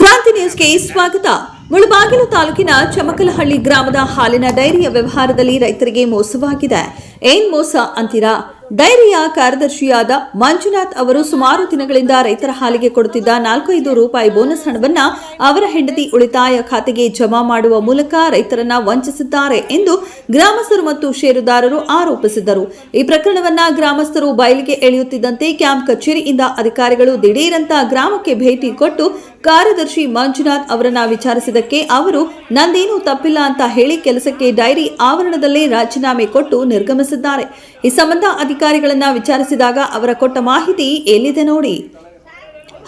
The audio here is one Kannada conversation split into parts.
ಕ್ರಾಂತಿ ನ್ಯೂಸ್ಗೆ ಸ್ವಾಗತ. ಮುಳಬಾಗಿಲು ತಾಲೂಕಿನ ಚಮಕಲಹಳ್ಳಿ ಗ್ರಾಮದ ಹಾಲಿನ ಡೈರಿಯ ವ್ಯವಹಾರದಲ್ಲಿ ರೈತರಿಗೆ ಮೋಸವಾಗಿದೆ. ಏನ್ ಮೋಸ ಅಂತೀರಾ? ಡೈರಿಯ ಕಾರ್ಯದರ್ಶಿಯಾದ ಮಂಜುನಾಥ್ ಅವರು ಸುಮಾರು ದಿನಗಳಿಂದ ರೈತರ ಹಾಲಿಗೆ ಕೊಡುತ್ತಿದ್ದ ನಾಲ್ಕೈದು ರೂಪಾಯಿ ಬೋನಸ್ ಹಣವನ್ನ ಅವರ ಹೆಂಡತಿ ಉಳಿತಾಯ ಖಾತೆಗೆ ಜಮಾ ಮಾಡುವ ಮೂಲಕ ರೈತರನ್ನ ವಂಚಿಸಿದ್ದಾರೆ ಎಂದು ಗ್ರಾಮಸ್ಥರು ಮತ್ತು ಷೇರುದಾರರು ಆರೋಪಿಸಿದ್ದರು. ಈ ಪ್ರಕರಣವನ್ನ ಗ್ರಾಮಸ್ಥರು ಬಯಲಿಗೆ ಎಳೆಯುತ್ತಿದ್ದಂತೆ ಕ್ಯಾಂಪ್ ಕಚೇರಿಯಿಂದ ಅಧಿಕಾರಿಗಳು ದಿಢೀರಂತ ಗ್ರಾಮಕ್ಕೆ ಭೇಟಿ ಕೊಟ್ಟು ಕಾರ್ಯದರ್ಶಿ ಮಂಜುನಾಥ್ ಅವರನ್ನ ವಿಚಾರಿಸಿದಕ್ಕೆ ಅವರು, ನಂದೇನೂ ತಪ್ಪಿಲ್ಲ ಅಂತ ಹೇಳಿ ಕೆಲಸಕ್ಕೆ ಡೈರಿ ಆವರಣದಲ್ಲೇ ರಾಜೀನಾಮೆ ಕೊಟ್ಟು ನಿರ್ಗಮಿಸಿದ್ದಾರೆ. ಈ ಸಂಬಂಧ ಅಧಿಕಾರಿಗಳನ್ನ ವಿಚಾರಿಸಿದಾಗ ಅವರ ಕೊಟ್ಟ ಮಾಹಿತಿ ಎಲ್ಲಿದೆ ನೋಡಿ.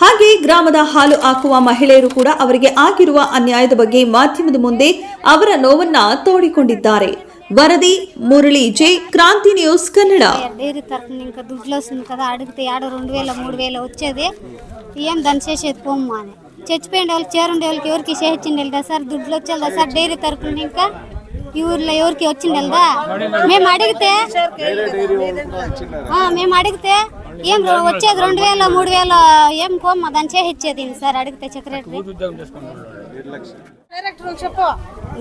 ಹಾಗೆ ಗ್ರಾಮದ ಹಾಲು ಹಾಕುವ ಮಹಿಳೆಯರು ಕೂಡ ಅವರಿಗೆ ಆಗಿರುವ ಅನ್ಯಾಯದ ಬಗ್ಗೆ ಮಾಧ್ಯಮದ ಮುಂದೆ ಅವರ ನೋವನ್ನ ತೋಡಿಕೊಂಡಿದ್ದಾರೆ. ವರದಿ, ಮುರಳಿ ಜೆ, ಕ್ರಾಂತಿ ನ್ಯೂಸ್ ಕನ್ನಡ. ಚಚ್ಪೇಂಡ್ ಚೇರ್ ಉಂಡೆ ಇವ್ರಿಗೆ ಹೆಚ್ಚಿನ ಇಲ್ಲದ ಸರ್? ದುಡ್ಡು ಹಚ್ಚಲ್ಲ ಸರ್ ಡೈರಿ ತರ್ಕೊಂಡು ನಿಂಕ? ఈ ఊర్లో ఎవరికి వచ్చిండేదా మేము అడిగితే ఆ, మేము అడిగితే ఏం వచ్చేది రెండు వేల మూడు వేల ఏం పోమ్మా దాన్ని చేయించేది సార్? అడిగితే సెక్రటరీ.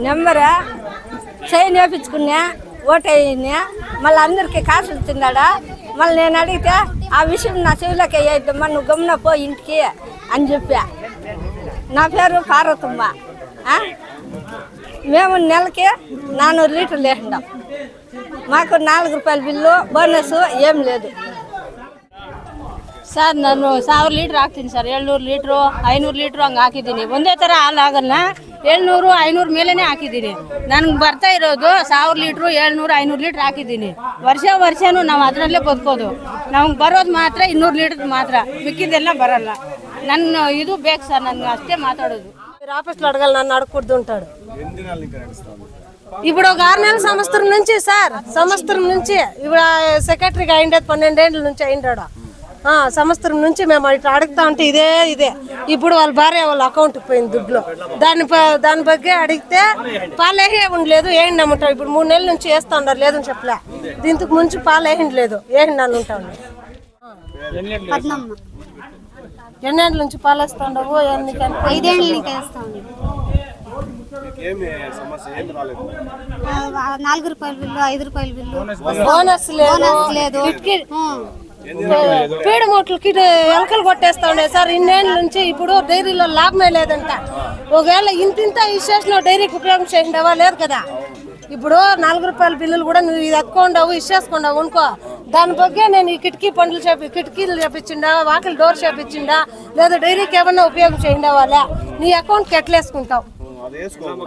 నెంబర్? చైన్ వేపించుకున్నా ఓటయ్యా మళ్ళీ అందరికి కాసులు తిన్నాడా? మళ్ళీ నేను అడిగితే ఆ విషయం నా చెవిలోకి వేయద్దమ్మా నువ్వు గమ్మున పో ఇంటికి అని చెప్పా. నా పేరు పార్వతమ్మ? మేము నెలకి నానూరు లీటర్లు వేసినాం ಮಾಕು ನಾಲ್ಕು రూపాయల ಬಿಲ್ಲು ಬೋನಸ್ಸು ఏం ಲೇದು. ಸರ್, ನಾನು ಸಾವಿರ ಲೀಟ್ರ್ ಹಾಕ್ತೀನಿ ಸರ್. ಏಳ್ನೂರು ಲೀಟ್ರು, ಐನೂರು ಲೀಟ್ರು ಹಂಗೆ ಹಾಕಿದ್ದೀನಿ. ಒಂದೇ ಥರ ಹಾಲು ಆಗಲ್ಲ ಏಳ್ನೂರು, ಐನೂರು ಮೇಲೇ ಹಾಕಿದ್ದೀನಿ. ನನಗೆ ಬರ್ತಾ ಇರೋದು ಸಾವಿರ ಲೀಟ್ರು, ಏಳ್ನೂರು, ಐನೂರು ಲೀಟ್ರ್ ಹಾಕಿದ್ದೀನಿ. ವರ್ಷ ವರ್ಷವೂ ನಾವು ಅದರಲ್ಲೇ ಬದುಕೋದು. ನಮ್ಗೆ ಬರೋದು ಮಾತ್ರ, ಇನ್ನೂರು ಲೀಟ್ರ್ ಮಾತ್ರ. ಮಿಕ್ಕಿದ್ದೆಲ್ಲ ಬರೋಲ್ಲ. ನನ್ನ ಇದು ಬೇಕು ಸರ್ ನಾನು ಅಷ್ಟೇ ಮಾತಾಡೋದು. మీరు ఆఫీస్లో అడగాలి నన్ను అడగకూడదు ఉంటాడు ఇప్పుడు ఒక ఆరు నెలల సంవత్సరం నుంచి సార్ సంవత్సరం నుంచి ఇప్పుడు సెక్రటరీగా అయిండేది పన్నెండేళ్ళ నుంచి అయిండాడు. సంవత్సరం నుంచి మేము ఇట్లా అడుగుతా ఉంటే ఇదే ఇదే. ఇప్పుడు వాళ్ళ భార్య వాళ్ళ అకౌంట్ పోయింది దుడ్లో దాని దాని బగ్గే అడిగితే పాలేహే ఉండలేదు ఏండి ఉంటాం ఇప్పుడు మూడు నెలల నుంచి వేస్తా ఉండరు లేదని చెప్పలే. దీనికి ముంచి పాలేహిండి లేదు ఏండి అని ఉంటాం ఎన్నేళ్ళ నుంచి పాలు వేస్తా. ఉండవు ఎన్ని ఐదేళ్ళు వేస్తాం నాలుగు రూపాయల బిల్లు ఐదు రూపాయల బిల్లు. బోనస్ లేదు. బోనస్ లేదు. ఉం. పీడ మూటలకి ఎలకలు కొట్టేస్తా ఉండే సార్ ఇన్నేళ్ళ నుంచి ఇప్పుడు డైరీలో లాభమే లేదంట. ఒకవేళ ఇంత ఇంత ఇచ్చేసిన డైరీకి ఉపయోగం చేసిండవా లేదు కదా. ఇప్పుడు నాలుగు రూపాయల బిల్లులు కూడా నువ్వు ఇది ఎత్తుకోండావు ఇచ్చేసుకుండావు అనుకో దాని బగ్గే నేను ఈ కిటికీ పండ్లు చేపి కిటికీలు చేపించిండా వాకిలి డోర్ చేపించిండా లేదా డైరీకి ఏమన్నా ఉపయోగం చేయండా వాళ్ళ? నీ అకౌంట్కి ఎట్లేసుకుంటావు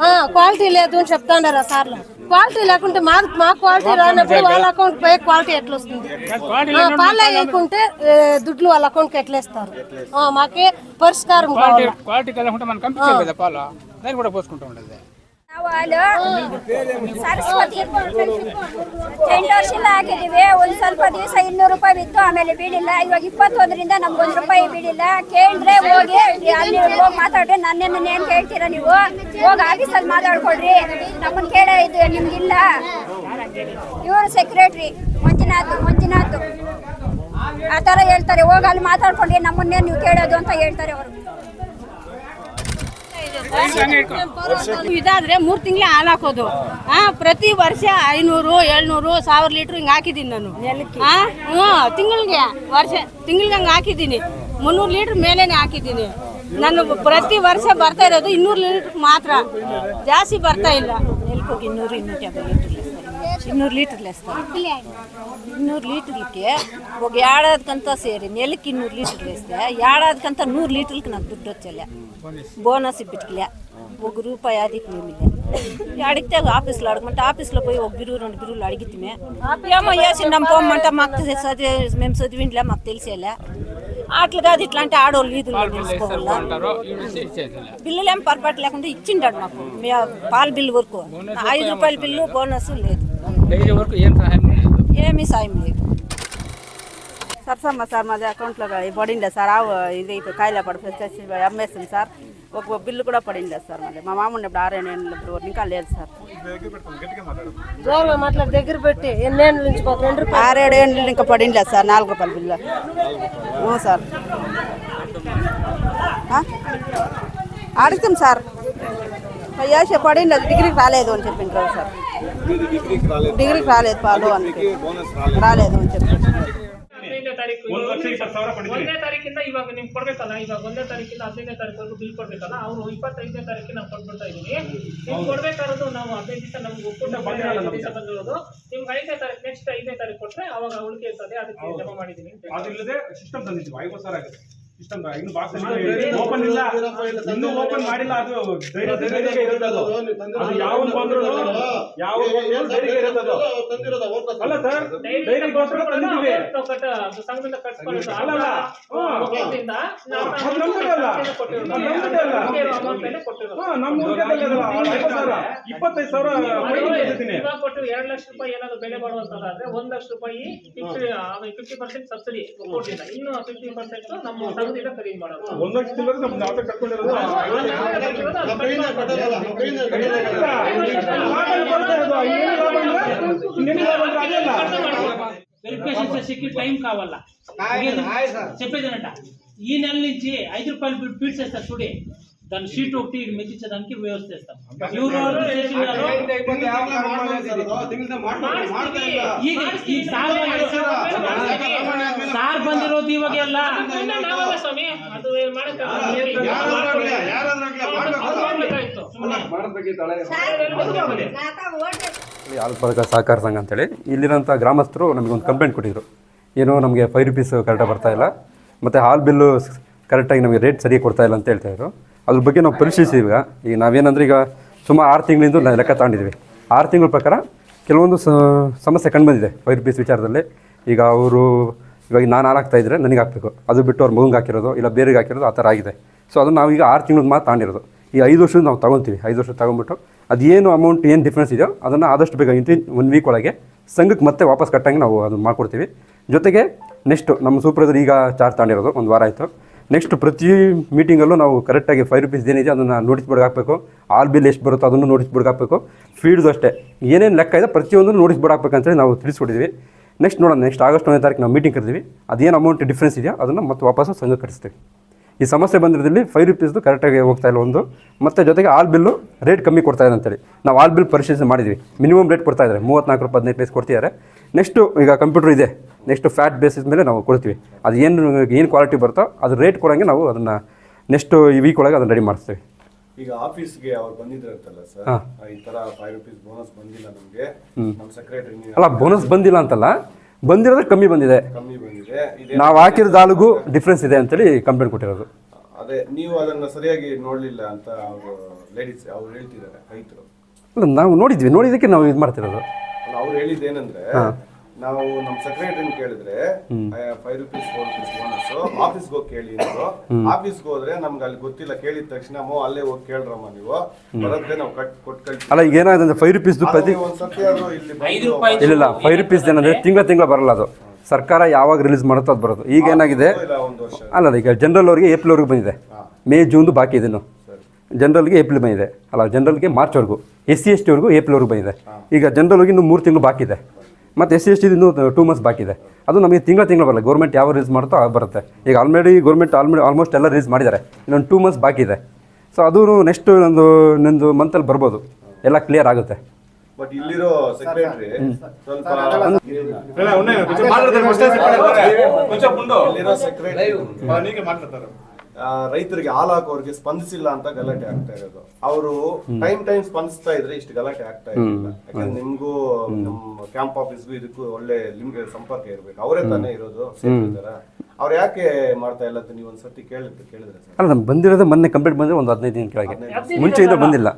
ఆ, క్వాలిటీ లేదు అని చెప్తాండారా సార్లు. క్వాలిటీ లేకుంటే మా మా క్వాలిటీ రానప్పుడు వాళ్ళ అకౌంట్ పోయి క్వాలిటీ ఎట్లా వస్తుంది ఆ, పాలే వేయకుంటే ఏ, దుడ్లు వాళ్ళ అకౌంట్కి ఎట్లేస్తారు ఆ, మాకే పరిష్కారం కావాలి? క్వాలిటీ కలగకుండా మనం కదా పాలు దాన్ని కూడా పోసుకుంటూ ఉండేది. ನಾವು ಸರಸ್ವತಿ ಎಂಟು ವರ್ಷದಿಂದ ಹಾಕಿದ್ದೀವಿ ಒಂದು ಸ್ವಲ್ಪ ದಿವಸ ಇನ್ನೂರು ರೂಪಾಯಿ ಬಿತ್ತು, ಆಮೇಲೆ ಬೀಳಿಲ್ಲ. ಇವಾಗ ಇಪ್ಪತ್ತೊಂದರಿಂದ ನಮ್ಗೊಂದು ರೂಪಾಯಿ ಬೀಳಿಲ್ಲ. ಕೇಳಿದ್ರೆ ಹೋಗಿ, ಅಲ್ಲಿ ಹೋಗಿ ಮಾತಾಡ್ರಿ. ನನ್ನೇನು ಏನು ಕೇಳ್ತೀರಾ ನೀವು? ಹೋಗಿ ಆಫೀಸಲ್ಲಿ ಮಾತಾಡ್ಕೊಳ್ರಿ. ನಮ್ಮನ್ನು ಕೇಳ ಇದು ನಿಮ್ಗಿಲ್ಲ. ಇವರು ಸೆಕ್ರೆಟ್ರಿ ಮಂಜುನಾಥ್ ಮಂಜುನಾಥ್. ಆ ಥರ ಹೇಳ್ತಾರೆ. ಹೋಗಿ ಅಲ್ಲಿ ಮಾತಾಡ್ಕೊಂಡ್ರಿ ನಮ್ಮನ್ನೇ ನೀವು ಕೇಳೋದು ಅಂತ ಹೇಳ್ತಾರೆ ಅವರು. ಇದಾದ್ರೆ ಮೂರ್ ತಿಂಗಳ ಹಾಲು ಹಾಕೋದು. ಹಾ ಪ್ರತಿ ವರ್ಷ ಐನೂರು ಏಳ್ನೂರು ಸಾವಿರ ಲೀಟರ್ ಹಿಂಗ್ ಹಾಕಿದೀನಿ ನಾನು. ಹ್ಞೂ ತಿಂಗಳಿಗೆ ವರ್ಷ ತಿಂಗಳಿಗೆ ಹಂಗೆ ಹಾಕಿದ್ದೀನಿ ಮುನ್ನೂರು ಲೀಟರ್ ಮೇಲೇನೆ ಹಾಕಿದ್ದೀನಿ ನಾನು ಪ್ರತಿ ವರ್ಷ ಬರ್ತಾ ಇರೋದು ಇನ್ನೂರು ಲೀಟರ್ ಮಾತ್ರ. ಜಾಸ್ತಿ ಬರ್ತಾ ಇಲ್ಲ. ಎಲ್ಕೋಗಿ ಇನ್ನೂರು ಇನ್ನೂರ ఇన్నూరు లీటర్లు వేస్తారు ఇన్నూరు లీటర్లకి ఒక ఏడాదికంతా సేరి నెలకి ఇన్నూరు లీటర్లు వేస్తే ఏడాదికంతా నూరు లీటర్లకి నాకు దుడ్డు వచ్చేలే బోనస్ ఇప్పటికిలే ఒక రూపాయి అది ఏమిలే అడిగితే ఆఫీస్లో అడగమంటే ఆఫీస్లో పోయి ఒక బిరువు రెండు బిరువులు అడిగితే ఏమో వేసిండం పోమంటే మాకు చదివి మేము చదివిండలే మాకు తెలిసేలే అట్లా కాదు ఇట్లాంటి ఆడవాళ్ళు వీధుల్లో తెలుసుకోవాలా పిల్లలేం పొరపాటు లేకుండా ఇచ్చిండాడు మాకు పాల బిల్లు వరకు ఐదు రూపాయల బిల్లు బోనస్ లేదు డైరీ వరకు ఏం సహాయం లేదు ఏమీ సాయం లేదు సరసమ్మ సార్ మాది అకౌంట్లో పడిండే సార్? ఆవు ఇది కాయల పడి వచ్చేసి అమ్మేస్తుంది సార్. ఒక బిల్లు కూడా పడిండే సార్ మళ్ళీ మా మామ ఉన్నప్పుడు ఆరేడు ఏళ్ళు ఇప్పుడు ఇంకా లేదు సార్. జోరుగా మాట్లాడి దగ్గర పెట్టి ఎన్నేళ్ళ నుంచి ఒక రెండు రూపాయలు? ఆరేడు ఏళ్ళు ఇంకా పడిండే సార్? నాలుగు రూపాయల బిల్లు. అవును సార్? అడుగుతాం సార్. అయ్యాసే పడింది? డిగ్రీకి రాలేదు అని చెప్పింటారు సార్. డిగ్రీకి రాలేదు పాలు అని రాలేదు అని చెప్పి ಹದಿನೈದನೇ ತಾರೀಕು ಒಂದನೇ ತಾರೀಕಿಂದ ಇವಾಗ ನಿಮ್ಗೆ ಕೊಡ್ಬೇಕಲ್ಲ ಇವಾಗ ಒಂದನೇ ತಾರೀಕಿಂದ ಹದಿನೈದನೇ ತಾರೀಕು ಬಿಲ್ ಕೊಡ್ಬೇಕಲ್ಲ ಅವರು ಇಪ್ಪತ್ತೈದನೇ ತಾರೀಕಿಗೆ ನಾವು ಕೊಟ್ಬಿಡ್ತಾ ಇದೀವಿ ನಿಮ್ಗೆ ಕೊಡ್ಬೇಕಾದ್ರು ನಾವು ಹದಿನೈದು ದಿವಸ ನಮ್ಗೆ ಒಪ್ಪಂದ ಐದು ದಿವಸ ಬಂದಿರೋದು ನಿಮ್ಗೆ ಐದನೇ ತಾರೀಕು ನೆಕ್ಸ್ಟ್ ಐದನೇ ತಾರೀಕು ಕೊಟ್ರೆ ಅವಾಗ ಉಳಿಕೆ ಇರ್ತದೆ ಅದಕ್ಕೆ ಜಮಾ ಮಾಡಿದೀನಿ ಅಂತ ಹೇಳಿ. ಅದಿಲ್ಲದೆ ಸಿಸ್ಟಮ್ ತಂದಿದ್ವಿ ಐವತ್ತು ಸಾವಿರ ಆಗುತ್ತೆ ಸಿಸ್ಟಮ್ ಇನ್ನು ಬಾಕ್ಸ್ ಓಪನ್ ಇಲ್ಲ. ಇನ್ನು ಓಪನ್ ಮಾಡಿಲ್ಲ. ಅದು ಧೈರ್ಯ ಅದು ಯಾವ ಬಂದ್ರು ಯಾವ ಧೈರ್ಯ ಅಲ್ಲ. ಸರ್ ಧೈರ್ಯಕ್ಕೋಸ್ಕರ ತಂದಿದ್ದೀವಿ. ಅಲ್ಲ. ನಮ್ಮ ಇಪ್ಪತ್ತೈದು ಸಾವಿರ ಎರಡು ಲಕ್ಷ ರೂಪಾಯಿ ಏನಾದ್ರು ಬೆಲೆ ಬಾಳುವಂತದಾದ್ರೆ ಒಂದ್ ಲಕ್ಷ ರೂಪಾಯಿ ಫಿಫ್ಟಿ ಪರ್ಸೆಂಟ್ ಸಬ್ಸಿಡಿ ಇನ್ನು ಫಿಫ್ಟಿ ಪರ್ಸೆಂಟ್ ನಮ್ಮ ಒಂದು ಲಕ್ಷ ಚಿಲ್ಲರೆ ನಮ್ಮ ನಾವೇ ಕಟ್ಕೊಂಡಿರೋದು ಲಾಭದಲ್ಲಿ ಬರ್ತಾ ಇರೋದು. ಇನ್ನೇನು ಲಾಭ ಅಂದ್ರೆ ಇನ್ನೇನು ಲಾಭ ಅಂದ್ರೆ ಅದೇ ಅಲ್ಲ. వెరిఫికేషన్ చేసేకి టైం కావాలా చెప్పేదేనట ఈ నెల నుంచి ఐదు రూపాయలు బి- బీట్స్ వేస్తారు చూడే దాని షీట్ ఒకటి ఇది మెచ్చించడానికి వ్యవస్థ చేస్తాం ఎవరు చేసినారో ಈಗ ಈ ಸಾರ್ ಬಂದಿರೋ- ಸಾರ್ ಬಂದಿರೋದು ಇವಾಗ ಎಲ್ಲ ಸ್ವಾಮಿ ಅದು ಈ ಹಾಲು ಸಹಕಾರ ಸಂಘ ಅಂತೇಳಿ ಇಲ್ಲಿರೋಂಥ ಗ್ರಾಮಸ್ಥರು ನಮಗೊಂದು ಕಂಪ್ಲೇಂಟ್ ಕೊಟ್ಟಿದ್ರು ಏನು ನಮಗೆ ಫೈವ್ ರುಪೀಸ್ ಕರೆಕ್ಟಾಗಿ ಬರ್ತಾ ಇಲ್ಲ ಮತ್ತು ಹಾಲು ಬಿಲ್ಲು ಕರೆಕ್ಟಾಗಿ ನಮಗೆ ರೇಟ್ ಸರಿಯಾಗಿ ಕೊಡ್ತಾ ಇಲ್ಲ ಅಂತ ಹೇಳ್ತಾ ಇದ್ರು ಅದ್ರ ಬಗ್ಗೆ ನಾವು ಪರಿಶೀಲಿಸಿದ್ವಿ ಈಗ. ಈಗ ನಾವೇನಂದ್ರೆ ಈಗ ಸುಮಾರು ಆರು ತಿಂಗಳಿಂದ ಲೆಕ್ಕ ತಗೊಂಡಿದ್ವಿ. ಆರು ತಿಂಗಳ ಪ್ರಕಾರ ಕೆಲವೊಂದು ಸಮಸ್ಯೆ ಕಂಡು ಬಂದಿದೆ ಪೀಸ್ ವಿಚಾರದಲ್ಲಿ. ಈಗ ಅವರು ಇವಾಗ ನಾನು ಹಾಲು ಇದ್ದರೆ ನನಗೆ ಹಾಕಬೇಕು ಅದು ಬಿಟ್ಟು ಅವ್ರು ಮಗುಂಗೆ ಹಾಕಿರೋದು, ಇಲ್ಲ ಬೇರೆಗೆ ಹಾಕಿರೋದು ಆ ಥರ ಆಗಿದೆ. ಸೊ ಅದನ್ನು ನಾವು ಈಗ ಆರು ತಿಂಗಳು ಮಾತ್ರ ತಗೊಂಡಿರೋದು. ಈ ಐದು ವರ್ಷದ ನಾವು ತೊಗೊತೀವಿ. ಐದು ವರ್ಷ ತೊಗೊಂಬಿಟ್ಟು ಅದೇನು ಅಮೌಂಟ್ ಏನು ಡಿಫ್ರೆನ್ಸ್ ಇದೆಯೋ ಅದನ್ನು ಆದಷ್ಟು ಬೇಗ ಇಂಟ್ರಿ ಒನ್ ವೀಕ್ ಒಳಗೆ ಸಂಘಕ್ಕೆ ಮತ್ತೆ ವಾಪಸ್ ಕಟ್ಟಂಗೆ ನಾವು ಅದನ್ನು ಮಾಡ್ಕೊಡ್ತೀವಿ. ಜೊತೆಗೆ ನೆಕ್ಸ್ಟು ನಮ್ಮ ಸೂಪರ್ವೈಸರ್ ಈಗ ಚಾರ್ಜ್ ತಗೊಂಡಿರೋದು, ಒಂದು ವಾರ ಆಯಿತು. ನೆಕ್ಸ್ಟ್ ಪ್ರತಿ ಮೀಟಿಂಗಲ್ಲೂ ನಾವು ಕರೆಕ್ಟಾಗಿ ಫೈವ್ ರುಪೀಸ್ ಏನಿದೆ ಅದನ್ನು ನೋಟಿಸ್ ಬೋರ್ಡ್ಗೆ ಹಾಕಬೇಕು. ಆಲ್ ಬಿಲ್ ಎಷ್ಟು ಬರುತ್ತೋ ಅದನ್ನು ನೋಟಿಸ್ ಬೋರ್ಡ್ಗೆ ಹಾಕಬೇಕು. ಫೀಡ್ದು ಅಷ್ಟೇ. ಏನೇನು ಲೆಕ್ಕ ಇದೆ ಪ್ರತಿಯೊಂದು ನೋಟಿಸ್ ಬೋರ್ಡ್ ಹಾಕಬೇಕಂತೇಳಿ ನಾವು ತಿಳಿಸ್ಕೊಟ್ಟಿದ್ವಿ. ನೆಕ್ಸ್ಟ್ ನೋಡೋಣ ನೆಕ್ಸ್ಟ್ ಆಗಸ್ಟ್ ಒಂದನೇ ತಾರೀಕು ನಾವು ಮೀಟಿಂಗ್ ಕರೆದಿವಿ. ಅದೇನು ಅಮೌಂಟ್ ಡಿಫ್ರೆನ್ಸ್ ಇದೆಯೋ ಅದನ್ನು ಮತ್ತೆ ವಾಪಸ್ ಸಂಘ ಕಟ್ಟಿಸ್ತೀವಿ ಈ ಸಮಸ್ಯೆ ಬಂದಿರೋದ್ರಲ್ಲಿ ಫೈವ್ ರುಪೀಸ್ದು ಕರೆಕ್ಟಾಗಿ ಹೋಗ್ತಾ ಇಲ್ಲ ಒಂದು. ಮತ್ತು ಜೊತೆಗೆ ಆಲ್ ಬಿಲ್ಲು ರೇಟ್ ಕಮ್ಮಿ ಕೊಡ್ತಾ ಇದೆ ಅಂತೇಳಿ. ನಾವು ಆಲ್ ಬಿಲ್ ಪರಿಶೀಲಿಸಿ ಮಾಡಿದ್ವಿ. ಮಿನಿಮಮ್ ರೇಟ್ ಕೊಡ್ತಾ ಇದ್ದಾರೆ. ಮೂವತ್ತ್ನಾಲ್ಕು ರೂಪಾಯಿ ಹದಿನೈದು ಪೈಸೆ ಕೊಡ್ತಿದ್ದಾರೆ. ನೆಕ್ಸ್ಟು ಈಗ ಕಂಪ್ಯೂಟರ್ ಇದೆ. ನೆಕ್ಸ್ಟ್ ಫ್ಯಾಟ್ ಬೇಸಿಸ್ ಮೇಲೆ ನಾವು ಕೊಡ್ತೀವಿ. ಅದು ಏನು ಏನು ಕ್ವಾಲಿಟಿ ಬರುತ್ತೋ ಅದು ರೇಟ್ ಕೊಡೋಂಗೆ ನಾವು ಅದನ್ನು ನೆಕ್ಸ್ಟ್ ಈ ವೀಕ್ ಒಳಗೆ ಅದನ್ನು ರೆಡಿ ಮಾಡಿಸ್ತೀವಿ ಈಗ ಆಫೀಸ್ಗೆ ಅವ್ರು ಬಂದಿದ್ರಂತಲ್ಲ ಸರ್. ಈ ತರ ಫೈವ್ ರುಪೀಸ್ ಬೋನಸ್ ಬಂದಿಲ್ಲ ನಮಗೆ. ನಮ್ಮ ಸೆಕ್ರೆಟರಿ ಅಲ್ಲ ಬೋನಸ್ ಬಂದಿಲ್ಲ ಅಂತಲ್ಲ ಬಂದಿರೋದ್ರೆ ಕಮ್ಮಿ ಬಂದಿದೆ. ಕಮ್ಮಿ ಬಂದಿದೆ. ನಾವು ಹಾಕಿರೋದು ಹಾಲಿಗೂ ಡಿಫ್ರೆನ್ಸ್ ಇದೆ? ಅಂತೇಳಿ ಕಂಪ್ಲೇಂಟ್ ಕೊಟ್ಟಿರೋದು. ಅದೇ ನೀವು ಅದನ್ನು ಸರಿಯಾಗಿ ನೋಡಲಿಲ್ಲ ಅಂತ ಅವರು ಲೇಡೀಸ್ ಅವ್ರು ಹೇಳ್ತಿದ್ದಾರೆ ರೈತರು. ಅಲ್ಲ ನಾವು ನೋಡಿದ್ವಿ. ನೋಡಿದ್ದಕ್ಕೆ ನಾವು ಇದು ಮಾಡ್ತಿರೋದು. ಅವ್ರು ಹೇಳಿದ್ದೇನಂದ್ರೆ ನಾವು ನಮ್ಮ ಸೆಕ್ರೆಟರಿ ಕೇಳಿದ್ರೆ five rupees four rupees bonus ಆಫೀಸ್ಗೆ ಹೋಗಿ ಕೇಳಿ ಅಂದ್ರು. ಆಫೀಸ್ಗೆ ಹೋದ್ರೆ ನಮ್ಗೆ ಅಲ್ಲಿ ಗೊತ್ತಿಲ್ಲ ಕೇಳಿದ ತಕ್ಷಣ ಮೋ ಅಲ್ಲೇ ಹೋಗಿ ಕೇಳ್ರಮ್ಮ ನೀವು. ಬರೋದೇ ನಾವು ಕಟ್ ಕೊಟ್ಟು ಕಳ್ಸಿ ಅಲ್ಲ ಈಗ ಏನಾಗುತ್ತೆ ಅಂದರೆ ಫೈವ್ ರುಪೀಸ್ ಪ್ರತಿ ಒಂದು ಸತಿ ಆದ್ರೂ ಇಲ್ಲಿ ಬಂದು ಇಲ್ಲ ಫೈವ್ ರುಪೀಸ್ ಏನಂದ್ರೆ ತಿಂಗಳ ತಿಂಗಳ ಬರಲ್ಲ ಅದು. ಸರ್ಕಾರ ಯಾವಾಗ ರಿಲೀಸ್ ಮಾಡುತ್ತೋ ಅದು ಬರೋದು. ಈಗ ಏನಾಗಿದೆ? ಇಲ್ಲ ಒಂದು ವರ್ಷ. ಅಲ್ಲ ಈಗ ಜನರಲ್ ಅವರಿಗೆ ಅವ್ರಿಗೆ ಬಂದಿದೆ. ಮೇ ಜೂನ್ದು ಬಾಕಿ ಇದೆ ಇನ್ನು. ಜನರಲ್ಗೆ ಏಪ್ರಿಲ್ ಬಂದಿದೆ ಅಲ್ಲ ಜನರಲ್ಗೆ ಮಾರ್ಚ್ವರೆಗೂ ಎಸ್ ಸಿ ಎಸ್ ಟಿವರೆಗೂ ಏಪ್ರಿಲ್ವರೆಗೂ ಬಂದಿದೆ ಈಗ ಜನರಲ್ಗೆ ಇನ್ನು ಮೂರು ತಿಂಗಳು ಬಾಕಿ ಇದೆ ಮತ್ತು ಎಸ್ ಸಿ ಎಸ್ ಟಿ ಇನ್ನೂ ಟೂ ಮಂತ್ಸ್ ಬಾಕಿ ಇದೆ ಅದು ನಮಗೆ ತಿಂಗಳ ತಿಂಗಳು ಬರಲ್ಲ ಗೌರ್ಮೆಂಟ್ ಯಾವ ರೀಸ್ ಮಾಡುತ್ತೋ ಆಗ ಬರುತ್ತೆ ಈಗ ಆಲ್ರೆಡಿ ಗೌರ್ಮೆಂಟ್ ಆಲ್ರೆಡಿ ಆಲ್ಮೋಸ್ಟ್ ಎಲ್ಲ ರೀಸ್ ಮಾಡಿದ್ದಾರೆ ಇನ್ನೊಂದು ಟೂ ಮಂತ್ಸ್ ಬಾಕಿ ಇದೆ ಸೊ ಅದು ನೆಕ್ಸ್ಟ್ ನಂದು ನಂದು ಮಂತಲ್ಲಿ ಬರ್ಬೋದು ಎಲ್ಲ ಕ್ಲಿಯರ್ ಆಗುತ್ತೆ ಬಟ್ ಇಲ್ಲಿರೋ ಸೆಕ್ರೆಟರಿ ಸ್ವಲ್ಪ ಇಲ್ಲಿರೋ ಸೆಕ್ರೆಟರಿ ರೈತರಿಗೆ ಹಾಲು ಹಾಕೋರಿಗೆ ಸ್ಪಂದಿಸಿಲ್ಲ ಅಂತ ಗಲಾಟೆ ಆಗ್ತಾ ಇರೋದು. ಅವರು ಟೈಮ್ ಟೈಮ್ ಸ್ಪಂದಿಸ್ತಾ ಇದ್ರೆ ಇಷ್ಟು ಗಲಾಟೆ ಆಗ್ತಾ ಇರಲಿಲ್ಲ ಯಾಕಂದ್ರೆ ನಿಮ್ಗೂ ನಮ್ಮ ಕ್ಯಾಂಪ್ ಆಫೀಸ್ಗೂ ಇದಕ್ಕೂ ಒಳ್ಳೆ ನಿಮ್ಗೆ ಸಂಪರ್ಕ ಇರ್ಬೇಕು. ಅವರೇ ತಾನೇ ಇರೋದು ಸೇರಿದಾರ ಅವ್ರು ಯಾಕೆ ಮಾಡ್ತಾ ಇಲ್ಲ ಅಂತ ನೀವು ಒಂದ್ಸತಿ ಕೇಳಿದ್ದು ಕೇಳಿದ್ರೆ ಸರ್? ಅಲ್ಲ ನಮ್ಗೆ ಬಂದಿರೋದು ಮೊನ್ನೆ ಕಂಪ್ಲೇಂಟ್ ಬಂದರೆ ಒಂದು ಹದಿನೈದು ದಿನ. ಕೆಳಗೆ ಮುಂಚೆಯಿಂದ ಬಂದಿಲ್ಲ.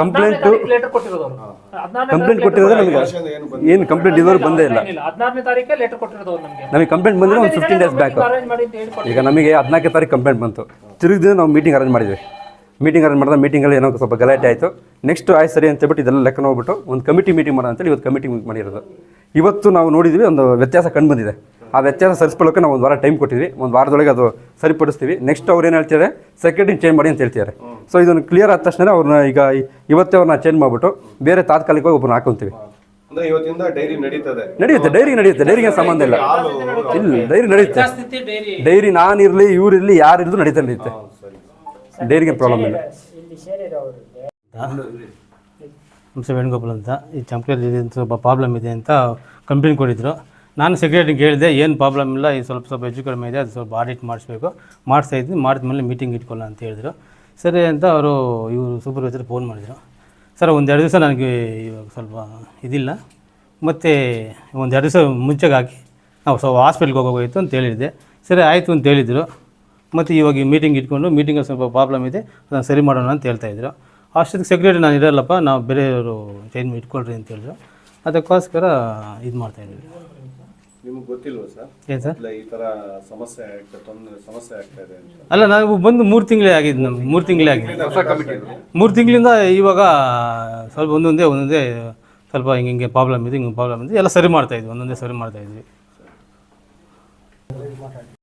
ಕಂಪ್ಲೇಂಟ್ ಕಂಪ್ಲೇಂಟ್ ಕೊಟ್ಟಿರೋದು ನಮಗೆ. ಏನು ಬಂದಿಲ್ಲ. ಏನು ಕಂಪ್ಲೇಂಟ್ ಇದುವರೆಗೂ ಬಂದೇ ಇಲ್ಲ. ಇಲ್ಲ ಹದಿನಾರನೇ ತಾರೀಕೆ ಲೆಟರ್ ಕೊಟ್ಟಿರೋದು ಅವ್ರು ನಮ್ಗೆ. ನಮಗೆ ಕಂಪ್ಲೇಂಟ್ ಬಂದರೆ ಒಂದು ಫಿಫ್ಟೀನ್ ಡೇಸ್ ಬ್ಯಾಕ್ ಈಗ ನಮಗೆ ಹದಿನಾಲ್ಕೇ ತಾರೀಕು ಕಂಪ್ಲೇಂಟ್ ಬಂತು. ತಿರುಗಿ ನಾವು ಮೀಟಿಂಗ್ ಅರೇಂಜ್ ಮಾಡಿದ್ವಿ. ಮೀಟಿಂಗ್ ಅರೇಂಜ್ ಮಾಡಿದ ಮೀಟಿಂಗಲ್ಲಿ ಏನೋ ಸ್ವಲ್ಪ ಗಲಾಟೆ ಆಯಿತು. ನೆಕ್ಸ್ಟ್ ಆಯ್ತು ಸರಿ ಅಂತ ಹೇಳ್ಬಿಟ್ಟು ಇದೆಲ್ಲ ಲೆಕ್ಕ ನೋಡ್ಬಿಟ್ಟು ಒಂದು ಕಮಿಟಿ ಮೀಟಿಂಗ್ ಮಾಡೋಣ ಅಂತೇಳಿ ಇವತ್ತು ಕಮಿಟಿ ಮಾಡಿರೋದು. ಇವತ್ತು ನಾವು ನೋಡಿದ್ವಿ ಒಂದು ವ್ಯತ್ಯಾಸ ಕಂಡು ಬಂದಿದೆ. ಆ ವ್ಯತ್ಯಾಸ ಸರಿಸ್ಕೊಳ್ಳೋಕೆ ನಾವು ಒಂದು ವಾರ ಟೈಮ್ ಕೊಟ್ಟಿದ್ವಿ. ಒಂದು ವಾರದೊಳಗೆ ಅದು ಸರಿಪಡಿಸ್ತೀವಿ. ನೆಕ್ಸ್ಟ್ ಅವ್ರು ಏನು ಹೇಳ್ತಿದ್ದಾರೆ ಸೆಕ್ರೆಟರಿ ಚೇಂಜ್ ಮಾಡಿ ಅಂತ ಹೇಳ್ತಿದ್ದಾರೆ ಸೊ ಇದನ್ನು ಕ್ಲಿಯರ್ ಆದ ತಕ್ಷಣ ಅವ್ರನ್ನ ಈಗ ಇವತ್ತೇ ಅವ್ರನ್ನ ಚೇಂಜ್ ಮಾಡಿಬಿಟ್ಟು ಬೇರೆ ತಾತ್ಕಾಲಿಕವಾಗಿ ಒಬ್ಬರನ್ನ ಹಾಕೊಂತೀವಿ. ಅಂದ್ರೆ ಇವತ್ತಿಂದ ಡೈರಿ ನಡೀತದೆ. ನಡೆಯುತ್ತೆ ಡೈರಿ ನಡೆಯುತ್ತೆ ಡೈರಿಗೆ ಸಂಬಂಧ ಇಲ್ಲ. ಇಲ್ಲ ಡೈರಿ ನಡೆಯುತ್ತೆ ಡೈರಿ ಡೈರಿ ನಾನಿರಲಿ ಇವ್ರಿರಲಿ ಯಾರಿದ್ರು ನಡೀತಾ ನಡೆಯುತ್ತೆ ಡೈರಿಗೆ ಪ್ರಾಬ್ಲಮ್ ಇಲ್ಲ. ಹಂಸ ವೇಣುಗೋಪಾಲ್ ಅಂತ. ಈ ಚಂಪಲ್ಲಿ ಸ್ವಲ್ಪ ಪ್ರಾಬ್ಲಮ್ ಇದೆ ಅಂತ ಕಂಪ್ಲೇಂಟ್ ಕೊಟ್ಟಿದ್ರು. ನಾನು ಸೆಕ್ರೆಟರಿಗೆ ಹೇಳಿದೆ, ಏನು ಪ್ರಾಬ್ಲಮ್ ಇಲ್ಲ, ಇದು ಸ್ವಲ್ಪ ಸ್ವಲ್ಪ ಹೆಚ್ಚು ಕಡಿಮೆ ಇದೆ, ಅದು ಸ್ವಲ್ಪ ಆಡಿಟ್ ಮಾಡಿಸ್ಬೇಕು. ಮಾಡಿಸ್ತಾ ಮಾಡಿದ ಮೇಲೆ ಮೀಟಿಂಗ್ ಇಟ್ಕೊಳ್ಳೋ ಅಂತ ಹೇಳಿದ್ರು. ಸರಿ ಅಂತ ಅವರು, ಇವರು ಸೂಪರ್ವೈಸರ್ ಫೋನ್ ಮಾಡಿದರು. ಸರ್ ಒಂದೆರಡು ದಿವಸ ನನಗೆ ಇವಾಗ ಸ್ವಲ್ಪ ಇದಿಲ್ಲ. ಮತ್ತು ಒಂದೆರಡು ದಿವಸ ಮುಂಚೆಗೆ ಹಾಕಿ, ನಾವು ಸ್ವಲ್ಪ ಹಾಸ್ಪಿಟ್ಲ್ಗೆ ಹೋಗೋಗೋಯ್ತು ಅಂತ ಹೇಳಿದ್ದೆ. ಸರಿ, ಆಯಿತು ಅಂತ ಹೇಳಿದರು. ಮತ್ತು ಇವಾಗ ಮೀಟಿಂಗ್ ಇಟ್ಕೊಂಡು ಮೀಟಿಂಗಲ್ಲಿ ಸ್ವಲ್ಪ ಪ್ರಾಬ್ಲಮ್ ಇದೆ, ಅದನ್ನು ಸರಿ ಮಾಡೋಣ ಅಂತ ಹೇಳ್ತಾಯಿದ್ರು ಅಷ್ಟೊತ್ತಿಗೆ ಸೆಕ್ರೆಟರಿ ನಾನು ಇರಲ್ಲಪ್ಪ, ನಾವು ಬೇರೆಯವರು ಚೇಂಜ್ ಇಟ್ಕೊಳ್ರಿ ಅಂತ ಹೇಳಿದ್ರು. ಅದಕ್ಕೋಸ್ಕರ ಇದು ಮಾಡ್ತಾಯಿದ್ದೀವಿ ನಿಮ್ಗೆ ಗೊತ್ತಿಲ್ವಾ ಸರ್? ಏನು ಸರ್? ಇಲ್ಲ ಈ ತರ ಸಮಸ್ಯೆ ಆಗ್ತಾ ತೊಂದ್ರೆ ಸಮಸ್ಯೆ ಆಗ್ತಾ ಇದೆ ಅಂತ. ಅಲ್ಲ ನಾವು ಬಂದು ಮೂರು ತಿಂಗಳೇ ಆಗಿದ್ದು ನಮ್ಗೆ ಮೂರು ತಿಂಗಳೇ ಆಗಿದೆ ಮೂರು ತಿಂಗಳಿಂದ ಇವಾಗ ಸ್ವಲ್ಪ ಒಂದೊಂದೇ ಒಂದೊಂದೇ ಸ್ವಲ್ಪ ಹಿಂಗೆ ಹಿಂಗೆ ಪ್ರಾಬ್ಲಮ್ ಇದೆ ಹಿಂಗೆ ಪ್ರಾಬ್ಲಮ್ ಇದೆ. ಎಲ್ಲ ಸರಿ ಮಾಡ್ತಾ ಇದ್ವಿ ಒಂದೊಂದೇ ಸರಿ ಮಾಡ್ತಾಯಿದ್ವಿ